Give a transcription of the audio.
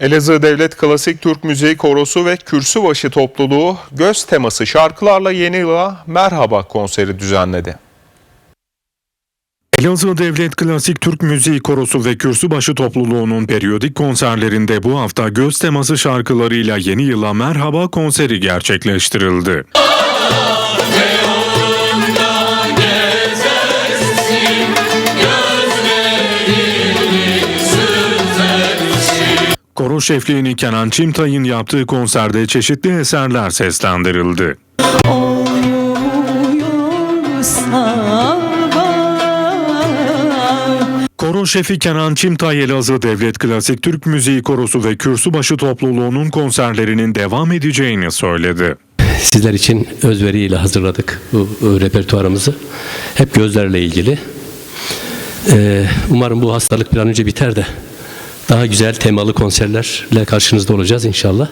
Elazığ Devlet Klasik Türk Müziği Korosu ve Kürsübaşı topluluğu göz teması şarkılarla yeni yıla merhaba konseri düzenledi. Elazığ Devlet Klasik Türk Müziği Korosu ve Kürsübaşı topluluğunun periyodik konserlerinde bu hafta göz teması şarkılarıyla yeni yıla merhaba konseri gerçekleştirildi. Koro şefliğini Kenan Çimtay'ın yaptığı konserde çeşitli eserler seslendirildi. Koro şefi Kenan Çimtay Elazığ Devlet Klasik Türk Müziği Korosu ve Kürsübaşı topluluğunun konserlerinin devam edeceğini söyledi. Sizler için özveriyle hazırladık bu e, repertuarımızı. Hep gözlerle ilgili. Ee, umarım bu hastalık bir an önce biter de daha güzel temalı konserlerle karşınızda olacağız inşallah.